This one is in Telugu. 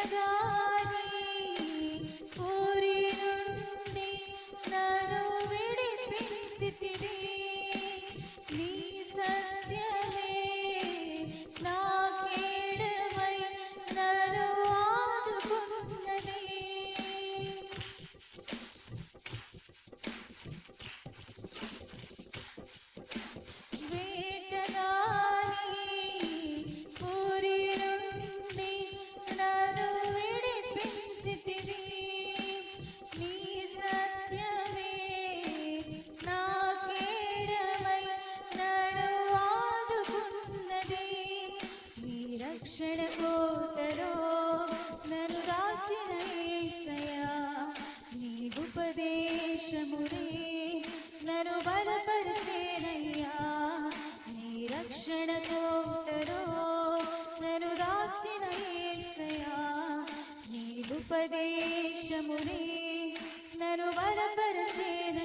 dear darling. రక్షణ కోటలో నన్ను దాచిన ఏసయా నీ ఉపదేశమునే. నన్ను బలపరిచేనయ్యా నీ రక్షణ కోటలో నన్ను దాచిన ఏసయా నీ ఉపదేశమునే. నన్ను బలపరిచేనయ్యా